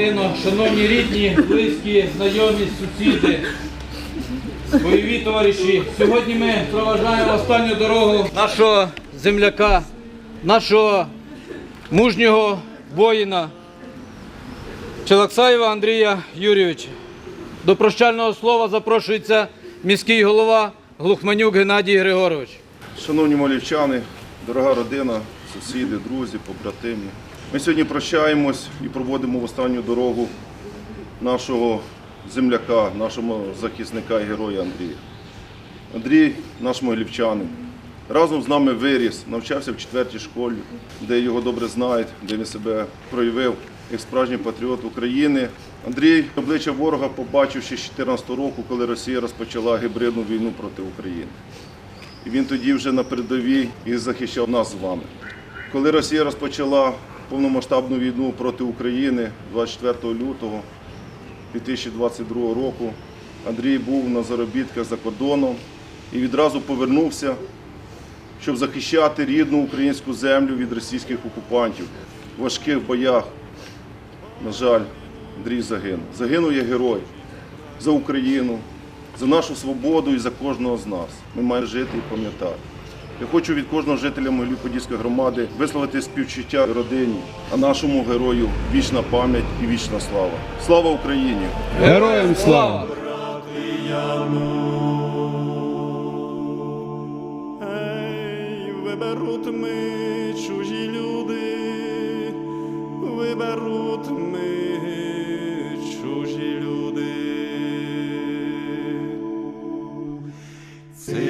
Вітаємо, шановні рідні, близькі, знайомі, сусіди, бойові товариші. Сьогодні ми проважаємо останню дорогу нашого земляка, нашого мужнього воїна Челаксаєва Андрія Юрійовича. До прощального слова запрошується міський голова Глухманюк Геннадій Григорович. Шановні молівчани, дорога родина, сусіди, друзі, побратими. Ми сьогодні прощаємось і проводимо в останню дорогу нашого земляка, нашого захисника і героя Андрія. Андрій наш могилівчанин. Разом з нами виріс, навчався в четвертій школі, де його добре знають, де він себе проявив як справжній патріот України. Андрій обличчя ворога побачив ще з 2014 року, коли Росія розпочала гібридну війну проти України. І він тоді вже на передовій і захищав нас з вами. Коли Росія розпочала повномасштабну війну проти України 24 лютого 2022 року, Андрій був на заробітках за кордоном і відразу повернувся, щоб захищати рідну українську землю від російських окупантів. В важких боях, на жаль, Андрій загинув. Загинув як герой за Україну, за нашу свободу і за кожного з нас. Ми маємо жити і пам'ятати. Я хочу від кожного жителя Могилів-Подільської громади висловити співчуття родині, а нашому герою вічна пам'ять і вічна слава. Слава Україні! Героям слава! Ей, виберуть ми чужі люди, виберуть ми чужі люди. Це